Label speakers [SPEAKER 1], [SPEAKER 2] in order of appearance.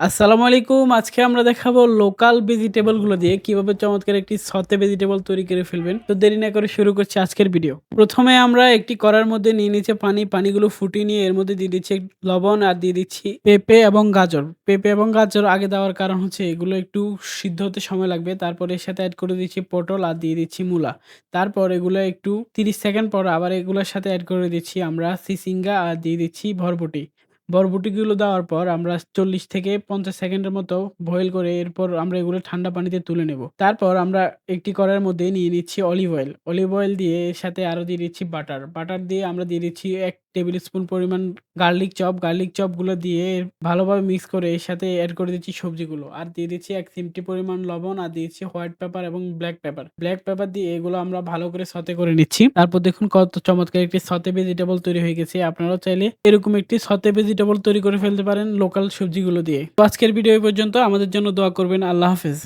[SPEAKER 1] আসসালামু আলাইকুম। আজকে আমরা দেখাবো লোকাল ভেজিটেবলগুলো দিয়ে কীভাবে চমৎকার একটি সতে ভেজিটেবল তৈরি করে ফেলবেন। তো দেরি না করে শুরু করছি আজকের ভিডিও। প্রথমে আমরা একটি কড়ার মধ্যে নিয়ে নিচ্ছে পানি। পানিগুলো ফুটিয়ে নিয়ে এর মধ্যে দিয়ে দিচ্ছি লবণ আর দিয়ে দিচ্ছি পেঁপে এবং গাজর। পেঁপে এবং গাজর আগে দেওয়ার কারণ হচ্ছে এগুলো একটু সিদ্ধ হতে সময় লাগবে। তারপর এর সাথে অ্যাড করে দিচ্ছি পটল আর দিয়ে দিচ্ছি মূলা। তারপর এগুলো একটু তিরিশ সেকেন্ড পর আবার এগুলোর সাথে অ্যাড করে দিচ্ছি আমরা সিসিঙ্গা আর দিয়ে দিচ্ছি ভরবটি। বরবটিগুলো দেওয়ার পর আমরা ৪০ থেকে ৫০ সেকেন্ডের মতো বয়েল করে এরপর আমরা এগুলো ঠান্ডা পানিতে তুলে নেব। তারপর আমরা একটি করার মধ্যে নিয়ে নিচ্ছি অলিভ অয়েল। অলিভ অয়েল দিয়ে এর সাথে আরও দিয়ে দিচ্ছি বাটার। বাটার দিয়ে আমরা দিয়ে দিচ্ছি ১ টেবিল স্পুন পরিমাণ গার্লিক চপ। গার্লিক চপগুলো দিয়ে ভালোভাবে মিক্স করে এর সাথে এড করে দিচ্ছি সবজিগুলো। আর দিয়ে দিচ্ছি এক চিমটি পরিমাণ লবণ আর দিয়েছি হোয়াইট পেপার এবং ব্ল্যাক পেপার। ব্ল্যাক পেপার দিয়ে এগুলো আমরা ভালো করে সতে করে নিচ্ছি। তারপর দেখুন কত চমৎকার একটি সতে ভেজিটেবল তৈরি হয়ে গেছে। আপনারাও চাইলে এরকম একটি সতে ভেজিটেবল তৈরি করে ফেলতে পারেন লোকাল সবজিগুলো দিয়ে। আজকের ভিডিও পর্যন্ত। আমাদের জন্য দোয়া করবেন। আল্লাহ হাফেজ।